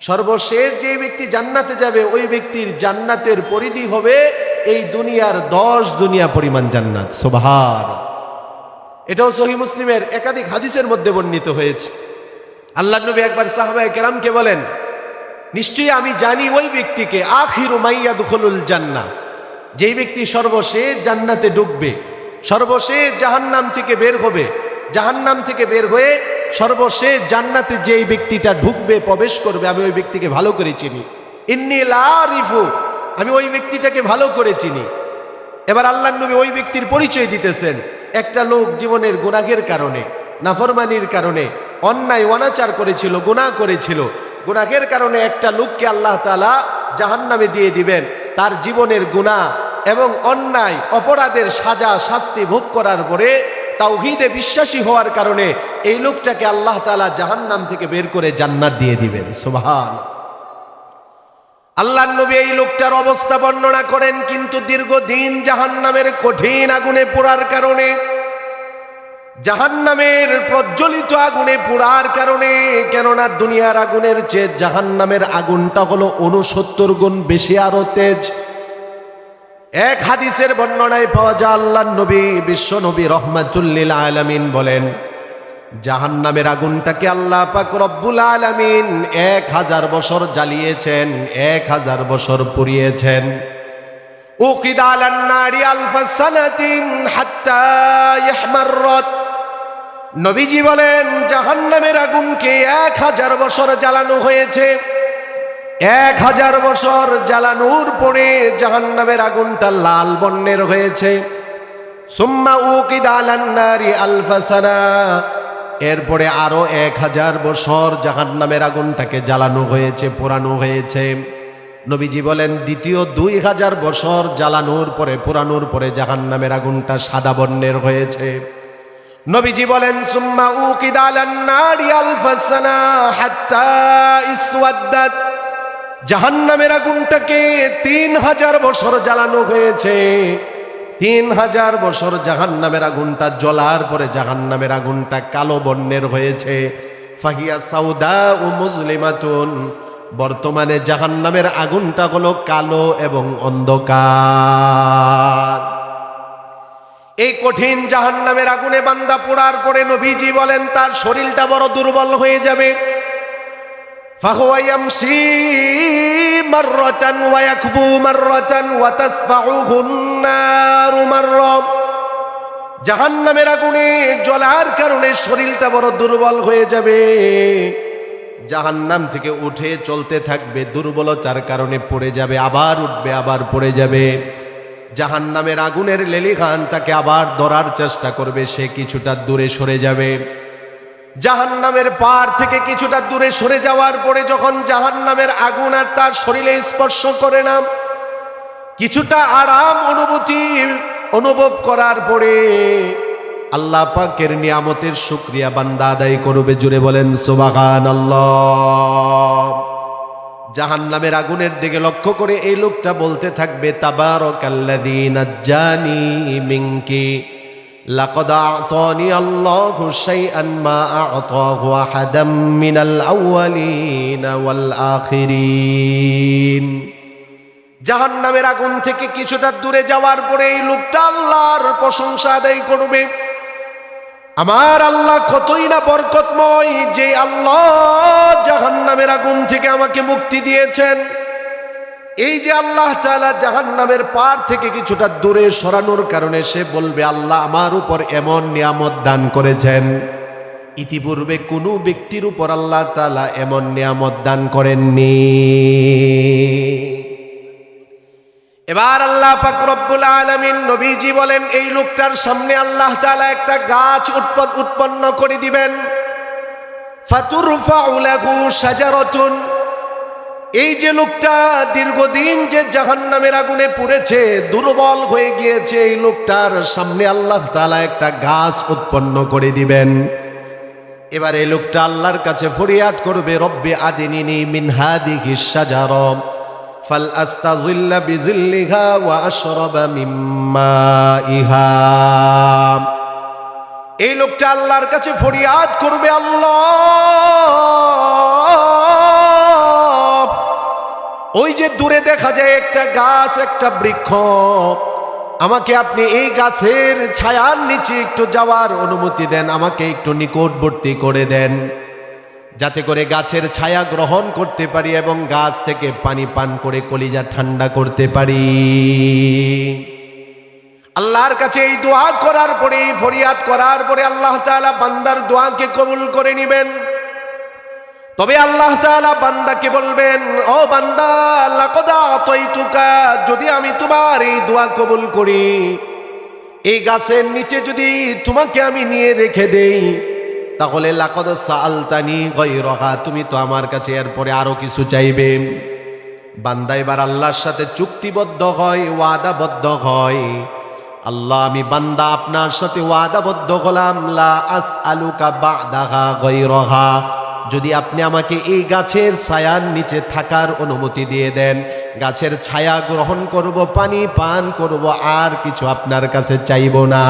সর্বশেষ যে ব্যক্তি জান্নাতে যাবে, ওই ব্যক্তির জান্নাতের পরিধি হবে এই দুনিয়ার দশ দুনিয়া পরিমাণ জান্নাত। সোভার এটাও সহি মুসলিমের একাধিক হাদিসের মধ্যে বর্ণিত হয়েছে। আল্লাহ নবী একবার সাহাবায়ে কেরামকে বলেন, নিশ্চয়ই আমি জানি ওই ব্যক্তিকে, আখিরু মাইয়া দুখলুল জান্না যেই ব্যক্তি সর্বশেষ জান্নাতে ডুববে, সর্বশেষ জাহান্নাম থেকে বের হবে, জাহান্নাম থেকে বের হয়ে সর্বশেষ জান্নাতে যেই ব্যক্তিটা ঢুকবে, প্রবেশ করবে, আমি ওই ব্যক্তিকে ভালো করে চিনি। ইন্নি লারিফু আমি ওই ব্যক্তিটাকে ভালো করে চিনি। এবার আল্লাহ নবী ওই ব্যক্তির পরিচয় দিতেছেন। একটা লোক জীবনের গুনাহের কারণে, নাফরমানির কারণে, অন্যায়, অনাচার করেছিল, গুনাহ করেছিল। গুনাহের কারণে একটা লোককে আল্লাহ তালা জাহান নামে দিয়ে দিবেন। তার জীবনের গুনাহ এবং অন্যায়, অপরাধের সাজা, শাস্তি ভোগ করার পরে, তাওহিদে বিশ্বাসী হওয়ার কারণে এই লোকটাকে আল্লাহ তালা জাহান্নাম থেকে বের করে জান্নাত দিয়ে দিবেন, সুবহান। আল্লাহ নবী এই লোকটার অবস্থা বর্ণনা করেন, কিন্তু দীর্ঘদিন জাহান্নামের কঠিন আগুনে পোড়ার কারণে, জাহান্নামের প্রজ্বলিত আগুনে পোড়ার কারণে, কেননা দুনিয়ার আগুনের চেয়ে জাহান্নামের আগুনটা হলো উনসত্তর গুণ বেশি আরও তেজ। এক হাদিসের বর্ণনায় পাওয়া যায় আল্লাহ নবী, বিশ্ব নবী রহমাতুল্লিল আলামিন বলেন জাহান্নামের আগুনটাকে আল্লাহ পাক রব্বুল আলামিন এক হাজার বছর জ্বালিয়েছেন, এক হাজার বছর পুড়িয়েছেন। উকিদ আলান নারি নবীজি বলেন, জাহান্নামের আগুনকে এক হাজার বছর জ্বালানো হয়েছে। এক হাজার বছর জ্বালানোর পরে জাহান্নামের আগুনটা লাল বর্ণের হয়েছে। সুম্মা উকিদ আলান নারি এরপরে আরও এক হাজার বছর জাহান্নামের আগুনটাকে জ্বালানো হয়েছে, পোড়ানো হয়েছে। নবীজি বলেন, দ্বিতীয় দুই হাজার বছর জ্বালানোর পরে, পোড়ানোর পরে জাহান্নামের আগুনটা সাদা বর্ণের হয়েছে। নবীজি বলেন, সুম্মা ইসওয়াদ্দাত। জাহান্নামের আগুনটাকে তিন হাজার বছর জ্বালানো হয়েছে। তিন হাজার বছর জাহান নামের আগুনটা জ্বলার পরে জাহান নামের আগুনটা কালো বর্ণের হয়েছে। ফাহিয়া সাউদা ও মুজলিমাতুন। বর্তমানে জাহান নামের আগুনটা হলো কালো এবং অন্ধকার। এই কঠিন জাহান নামের আগুনে বান্দা পোড়ার পরে নবীজি বলেন, তার শরীরটা বড় দুর্বল হয়ে যাবে। ফাহুয়াইয়ামসি মাররাতান ওয়া ইয়াকবু মাররাতান ওয়া তাসফাউহুন জাহান্নামের আগুনে জ্বলার কারণে শরীরটা বড় দুর্বল হয়ে যাবে। জাহান্নাম থেকে উঠে চলতে থাকবে দুর্বলতার কারণে পড়ে যাবে, আবার উঠবে, আবার পড়ে যাবে। জাহান্নামের আগুনের লেলিঘান তাকে আবার ধরার চেষ্টা করবে, সে কিছুটা দূরে সরে যাবে। জাহান্নামের পার থেকে কিছুটা দূরে সরে যাওয়ার পরে যখন জাহান্নামের আগুন আর তার শরীরে স্পর্শ করে না, কিছুটা আরাম অনুভূতি অনুভব করার পরে আল্লাহ পাকের নিয়ামতের শুক্রিয়া বান্দা আদায় করবে। জুড়ে বলেন সোবাগান আল্লাহ জাহান্নামের আগুনের দিকে লক্ষ্য করে এই লোকটা বলতে থাকবে তাবার তাবারকাল্লাযী নাজ্জানি মিনকি। لقد أعطاني الله شيئا ما أعطاه أحدا من الأولين والآخرين জাহান্নামের আগুন থেকে কিছুটা দূরে যাওয়ার পরে এই লোকটা আল্লাহর প্রশংসা আদায় করবে আমার আল্লাহ কতই না বরকতময় যে আল্লাহ জাহান্নামের আগুন থেকে আমাকে মুক্তি দিয়েছেন এই যে আল্লাহ তাআলা জাহান্নামের পার থেকে কিছুটা দূরে সরানোর কারণে সে বলবে, আল্লাহ আমার উপর এমন নিয়ামত দান করেছেন। ইতিপূর্বে কোনো ব্যক্তির উপর আল্লাহ তালা এমন নিয়ামত দান করেননি। এবার আল্লাহ পাক আলমিন নবীজি বলেন, এই লোকটার সামনে আল্লাহ তালা একটা গাছ উৎপন্ন করে দিবেন। ফাতুরফাউ লাহু শাজারাতুন। এই যে লোকটা দীর্ঘদিন যে জাহান্নামের আগুনে পুড়েছে, দুর্বল হয়ে গিয়েছে এই লোকটার সামনে আল্লাহ তাআলা একটা গাছ উৎপন্ন করে দিবেন। এবার এই লোকটা আল্লাহর কাছে ফরিয়াদ করবে, রব্বে আদিনিনি মিন হাদিহি শাজারা, ফাল আস্তাযিল্লা বিযিল্লিহা ওয়া আশরাবা মিম্মা ইহা। এই লোকটা আল্লাহর কাছে ফরিয়াদ করবে, আল্লাহ ওই যে দূরে দেখা যায় একটা গাছ, একটা বৃক্ষ। আমাকে আপনি এই গাছের ছায়ার নিচে একটু যাওয়ার অনুমতি দেন, আমাকে একটু নিকটবর্তী করে দেন। যাতে করে গাছের ছায়া গ্রহণ করতে পারি এবং গাছ থেকে পানি পান করে কলিজা ঠান্ডা করতে পারি। আল্লাহর কাছে এই দোয়া করার পরে ফরিয়াদ করার পরে আল্লাহ বান্দার দোয়াকে কবুল করে নেবেন। তবে আল্লাহ তাআলা বান্দাকে বলবেন, ও বান্দা, লাকদা তৈতুকা যদি আমি তোমার এই দোয়া কবুল করি, এই গাছের নিচে যদি তোমাকে আমি নিয়ে রেখে দেই, তাহলে লাকদ সালতানি গৈরহা তুমি তো আমার কাছে এরপরে আরও কিছু চাইবে। বান্দা, এবার আল্লাহর সাথে চুক্তিবদ্ধ হয়, ওয়াদাবদ্ধ হয়। আল্লাহ, আমি বান্দা, আপনার সাথে ওয়াদাবদ্ধ হলাম, লা আস আলুকা বাদাহা গৈরহা যদি আপনি আমাকে এই গাছের ছায়ার নিচে থাকার অনুমতি দিয়ে দেন, গাছের ছায়া গ্রহণ করব, পানি পান করব, আর কিছু আপনার কাছে চাইব না।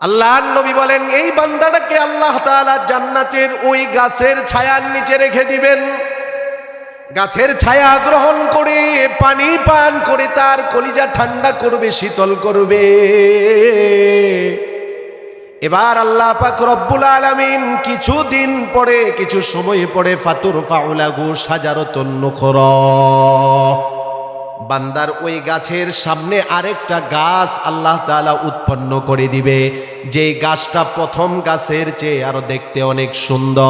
আল্লাহ নবী বলেন, এই বান্দাটাকে আল্লাহ তাআলা জান্নাতের ওই গাছের ছায়ার নিচে রেখে দিবেন। গাছের ছায়া গ্রহণ করে, পানি পান করে, তার কলিজা ঠান্ডা করবে, শীতল করবে। এবার আল্লাহ পাক রব্বুল আলামিন কিছুদিন পরে, কিছু সময় পরে ফাতুর ফাউলাগু সাজারতন নুখর। বান্দার ওই গাছের সামনে আরেকটা গাছ আল্লাহ তাআলা উৎপন্ন করে দিবে। যেই গাছটা প্রথম গাছের চেয়ে আরও দেখতে অনেক সুন্দর।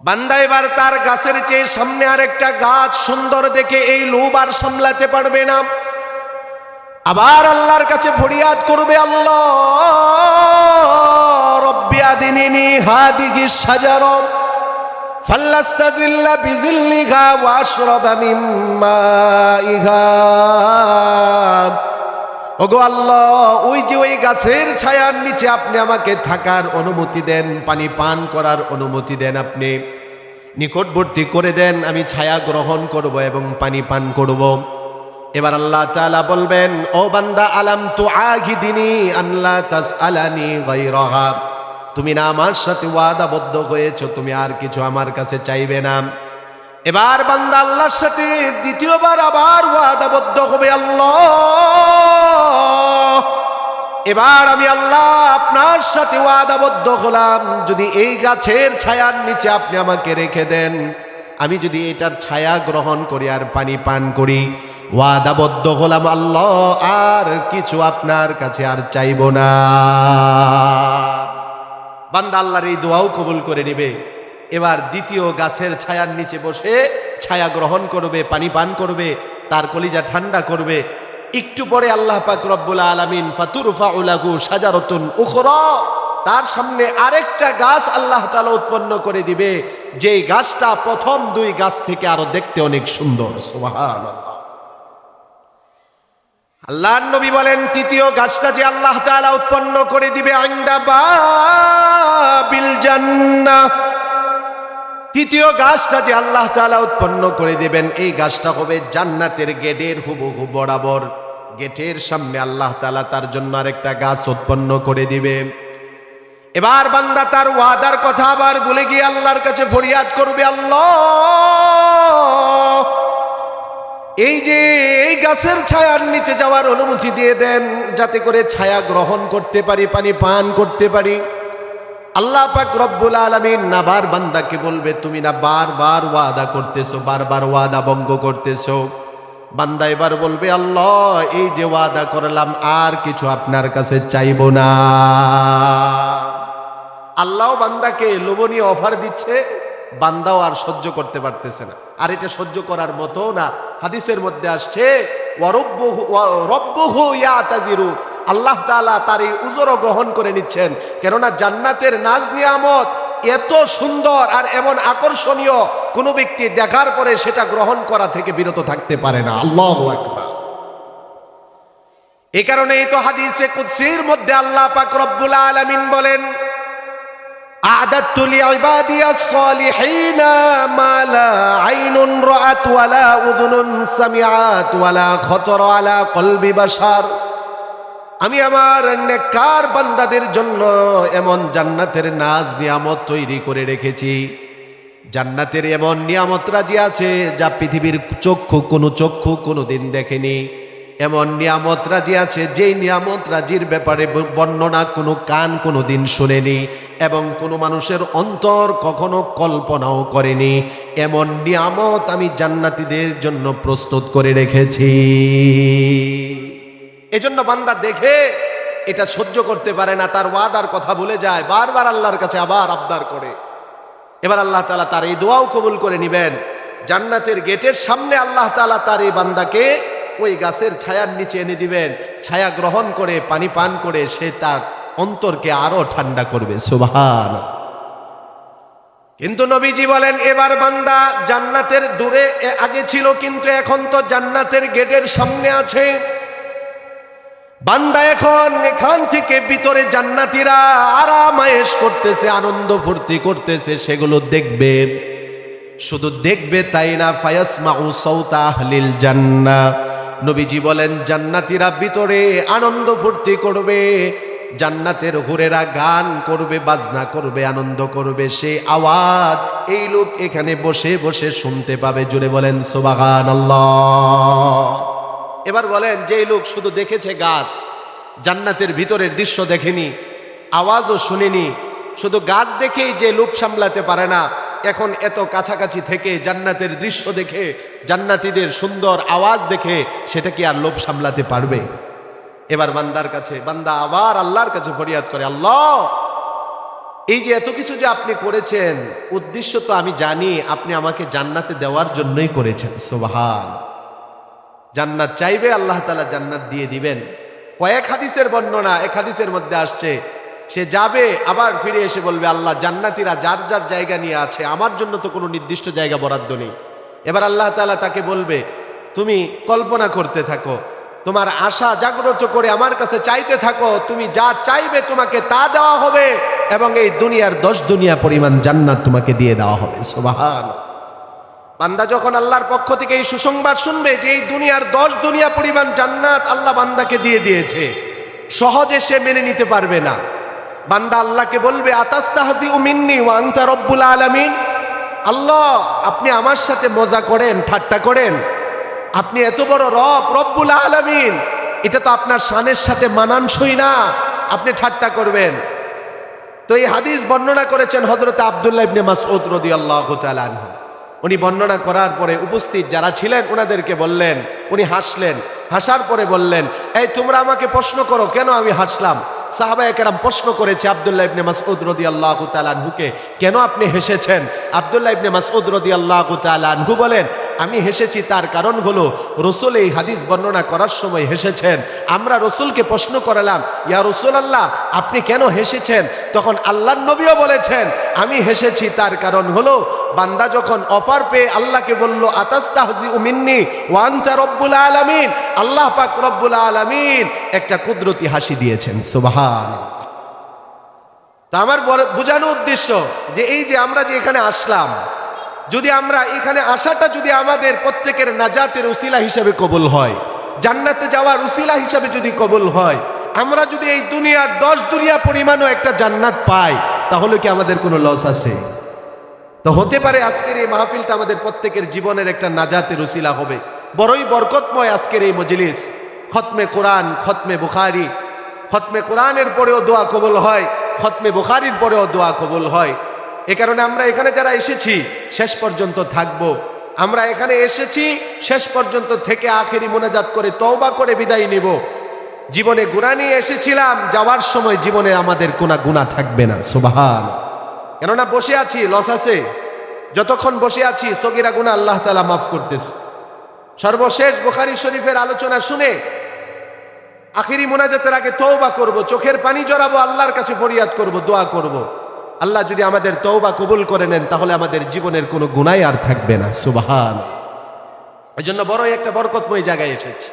বান্দা এবার তার গাছের চেয়ে সামনে আরেকটা গাছ সুন্দর দেখে এই লোভ আর সামলাতে পারবে না। আবার আল্লাহর কাছে ফরিয়াদ করবে আল্লাহ। রব্বি আদিনিনি হাদিগি সাজারম ফাল্লাস্তাদিল্লা বিজিল্লিঘা ওয়াশরাবা মিম্মাইহা। ওগো আল্লাহ, ওই যে ওই গাছের ছায়ার নিচে আপনি আমাকে থাকার অনুমতি দেন, পানি পান করার অনুমতি দেন আপনি। নিকটবর্তী করে দেন, আমি ছায়া গ্রহণ করব এবং পানি পান করব। এবার আল্লাহ তাআলা বলবেন, ও বান্দা, আলাম তু আগিদিনী আল্লাহ তাস আলানি গৈরহা তুমি না আমার সাথে ওয়াদাবদ্ধ হয়েছ, তুমি আর কিছু আমার কাছে চাইবে না। এবার বান্দা আল্লাহর সাথে দ্বিতীয়বার আবার ওয়াদাবদ্ধ হবে আল্লাহ। এবার আমি আল্লাহ আপনার সাথে ওয়াদাবদ্ধ হলাম। যদি এই গাছের ছায়ার নিচে আপনি আমাকে রেখে দেন, আমি যদি এটার ছায়া গ্রহণ করি আর পানি পান করি ওয়াদাবদ্ধ হলাম, আল্লাহ, আর কিছু আপনার কাছে আর চাইব না। বান্দা আল্লাহর এই দোয়াও কবুল করে নেবে। এবার দ্বিতীয় গাছের ছায়ার নিচে বসে ছায়া গ্রহণ করবে, পানি পান করবে, তার কলিজা ঠান্ডা করবে। একটু পরে আল্লাহ পাক রব্বুল আলামিন ফাতুরফা উলাগু সাজারতুন উখরা তার সামনে আরেকটা গাছ আল্লাহ তাআলা উৎপন্ন করে দিবে। যেই গাছটা প্রথম দুই গাছ থেকে আরও দেখতে অনেক সুন্দর। সুবহানাল্লাহ। আল্লাহর নবী বলেন, তৃতীয় গাছটা যে আল্লাহ তাআলা উৎপন্ন করে দিবে আইন্দা বিল জান্নাহ। তৃতীয় গাছটা যে আল্লাহ তাআলা উৎপন্ন করে দিবেন, এই গাছটা হবে জান্নাতের গেটের হুবহু বরাবর। গেটের সামনে আল্লাহ তাআলা তার জন্য আরেকটা গাছ উৎপন্ন করে দিবে। এবার বান্দা তার ওয়াদার কথা আবার বলে গিয়ে আল্লাহর কাছে ফরিয়াদ করবে, আল্লাহ! এই যে এই গাছের ছায়ার নিচে যাওয়ার অনুমতি দিয়ে দেন, যাতে করে ছায়া গ্রহণ করতে পারি, পানি পান করতে পারি। আল্লাহ পাক রব্বুল আলামিন নাবার বান্দাকে বলবে, তুমি না বারবার ওয়াদা করতেছো বারবার ওয়াদা ভঙ্গ করতেছো। বান্দা এবার বলবে, আল্লাহ, এই যে ওয়াদা করলাম, আর কিছু আপনার কাছে চাইব না। আল্লাহ বান্দাকে লোভনীয় অফার দিচ্ছে। বান্দাও আর সহ্য করতে পারতেছে না। আর এটা সহ্য করার মতো না। হাদিসের মধ্যে আসছে আল্লাহ তাআলা তার এই উজরও গ্রহণ করে নিচ্ছেন। কেননা জান্নাতের নাজ নিয়ামত এত সুন্দর আর এমন আকর্ষণীয়, কোনো ব্যক্তি দেখার পরে সেটা গ্রহণ করা থেকে বিরত থাকতে পারে না। আল্লাহু আকবার। এই কারণেই তো হাদিসে কুদসির মধ্যে আল্লাহ পাক রব্বুল আলামিন বলেন أعددت لعبادي الصالحين ما لا عين رأت ولا أذن سمعت ولا خطر على قلب بشر আমি আমার নেককার বান্দাদের জন্য এমন জান্নাতের নাজ নিয়ামত তৈরি করে রেখেছি জান্নাতের এমন নিয়ামত রাজি আছে যা পৃথিবীর চক্ষু কোনো চক্ষু কোনো দিন দেখেনি এমন নিয়ামত রাজি আছে, যেই নিয়ামত রাজির ব্যাপারে বর্ণনা কোনো কান কোনো দিন শোনেনি এবং কোনো মানুষের অন্তর কখনো কল্পনাও করেনি। এমন নিয়ামত আমি জান্নাতীদের জন্য প্রস্তুত করে রেখেছি। এজন্য বান্দা দেখে, এটা সহ্য করতে পারে না, তার ওয়াদার কথা ভুলে যায়, বারবার আল্লাহর কাছে আবার আবদার করে। এবার আল্লাহ তালা তার এই দোয়াও কবুল করে নিবেন, জান্নাতের গেটের সামনে আল্লাহ তালা তার এই বান্দাকে ওই গাছের ছায়ার নিচে এনে দিবেন। ছায়া গ্রহণ করে, পানি পান করে সে তার অন্তরকে আরও ঠান্ডা করবে। সুবহান। কিন্তু নবীজি বলেন, এবার বান্দা জান্নাতের দূরে আগে ছিল, কিন্তু এখন তো জান্নাতের গেটের সামনে আছে। বান্দা এখন এখান থেকে ভিতরে জান্নাতীরা আরামায়েশ করতেছে, আনন্দ ফুর্তি করতেছে, সেগুলো দেখবে। শুধু দেখবে তাই না, ফায়াসমাউ সৌতা আহলিল জান্না নবীজি বলেন, জান্নাতীরা ভিতরে আনন্দ ফুর্তি করবে, জান্নাতের হুরেরা গান করবে, বাজনা করবে, আনন্দ করবে, সে আওয়াজ এই লোক এখানে বসে বসে শুনতে পাবে। জুড়ে বলেন সোবাগান এবার বলেন, যে লোক শুধু দেখেছে গাছ, জান্নাতের ভিতরের দৃশ্য দেখেনি, আওয়াজও শুনেনি, শুধু গাছ দেখেই যে লোক সামলাতে পারে না এখন এত কাছাকাছি থেকে জান্নাতের দৃশ্য দেখে, জান্নাতীদের সুন্দর আওয়াজ দেখে সেটা কি আর লোভ সামলাতে পারবে? এবার বান্দার কাছে, বান্দা আবার আল্লাহর কাছে ফরিয়াদ করে, আল্লাহ, এই যে এত কিছু যে আপনি করেছেন, উদ্দেশ্য তো আমি জানি, আপনি আমাকে জান্নাতে দেওয়ার জন্যই করেছেন। সোবাহান। জান্নাত চাইবে, আল্লাহ তালা জান্নাত দিয়ে দিবেন। কয়েক হাদিসের বর্ণনা, এক হাদিসের মধ্যে আসছে সে যাবে, আবার ফিরে এসে বলবে, আল্লাহ, জান্নাতিরা যার যার জায়গা নিয়ে আছে, আমার জন্য তো কোনো নির্দিষ্ট জায়গা বরাদ্দ নেই। এবার আল্লাহ তালা তাকে বলবে, তুমি কল্পনা করতে থাকো, তোমার আশা জাগ্রত করে আমার কাছে চাইতে থাকো, তুমি যা চাইবে তোমাকে তা দেওয়া হবে এবং এই দুনিয়ার দশ দুনিয়া পরিমাণ জান্নাত তোমাকে দিয়ে দেওয়া হবে। সোবাহান। বান্দা যখন আল্লাহর পক্ষ থেকে এই সুসংবাদ শুনবে যে এই দুনিয়ার দশ দুনিয়া পরিমাণ জান্নাত আল্লাহ বান্দাকে দিয়ে দিয়েছে, সহজে সে মেনে নিতে পারবে না। বান্দা আল্লাহকে বলবে আতাস্তাহাজি উমিন্নি ওয়ান্তা রব্বুল আলামিন? আল্লাহ, আপনি আমার সাথে মজা করেন, ঠাট্টা করেন। আপনি এত বড় রব, রব্বুল আলামিন। এটা তো আপনার শানের সাথে মানানসই না, আপনি ঠাট্টা করবেন। তো এই হাদিস বর্ণনা করেছেন হজরত আবদুল্লাহ ইবনে মাসউদ তাআলা আনহু। উনি বর্ণনা করার পরে উপস্থিত যারা ছিলেন ওনাদেরকে বললেন, উনি হাসলেন। হাসার পরে বললেন, এই তোমরা আমাকে প্রশ্ন করো, কেন আমি হাসলাম? সাহাবা একরাম প্রশ্ন করেছে আবদুল্লাহ ইবনে মাসউদ রাদিয়াল্লাহু তাআলা আনহুকে, কেন আপনি হেসেছেন? আবদুল্লাহ ইবনে মাসউদ রাদিয়াল্লাহু তাআলা আনহু বলেন, আমি হেসেছি তার কারণ হলো রসুল এই হাদিস বর্ণনা করার সময় হেসেছেন। আমরা রসুলকে প্রশ্ন করালাম, ইয়া রসুল আল্লাহ আপনি কেন হেসেছেন? তখন আল্লাহ নবীও বলেছেন, আমি হেসেছি তার কারণ হলো বান্দা যখন অফার পেয়ে আল্লাহকে বলল আতাস্তাহজি উমিন্নি ওয়ান্তা রব্বুল আলামিন। আল্লাহ পাক রব্বুল আলামিন একটা কুদরতি হাসি দিয়েছেন সুবহান তা আমার বোঝানো উদ্দেশ্য যে এই যে আমরা যে এখানে আসলাম, যদি আমরা এখানে আসাটা যদি আমাদের প্রত্যেকের নাজাতের উসিলা হিসাবে কবুল হয়, জান্নাতে যাওয়ার উসিলা হিসাবে যদি কবুল হয়, আমরা যদি এই দুনিয়ার দশ দুনিয়া পরিমাণও একটা জান্নাত পাই, তাহলে কি আমাদের কোনো লস আছে? তো হতে পারে আজকের এই মাহফিলটা আমাদের প্রত্যেকের জীবনের একটা নাজাতের উসিলা হবে। বড়ই বরকতময় আজকের এই মজলিস। খতমে কোরআন, খতমে বুখারি। খতমে কোরআনের পরেও দোয়া কবল হয়, খতমে বুখারির পরেও দোয়া কবল হয়। এ কারণে আমরা এখানে যারা এসেছি, শেষ পর্যন্ত থাকব। আমরা এখানে এসেছি, শেষ পর্যন্ত থেকে আখেরি মোনাজাত করে তওবা করে বিদায় নিব। জীবনে গুণা নিয়ে এসেছিলাম, যাওয়ার সময় জীবনে আমাদের কোনা গুণা থাকবে না সুবাহান কেননা বসে আছি লস আছে। যতক্ষণ বসে আছি, সগিরা গুণা আল্লাহ তালা মাফ করতেছে। সর্বশেষ বোখারি শরীফের আলোচনা শুনে আখিরি মোনাজাতের আগে তৌবা করব, চোখের পানি জড়াবো, আল্লাহর কাছে ফরিয়াদ করব, দোয়া করব। আল্লাহ যদি আমাদের তৌবা কবুল করে নেন, তাহলে আমাদের জীবনের কোনো গুণাই আর থাকবে না। সুবাহান ওই জন্য বড়ই একটা বরকতময় জায়গায় এসেছি।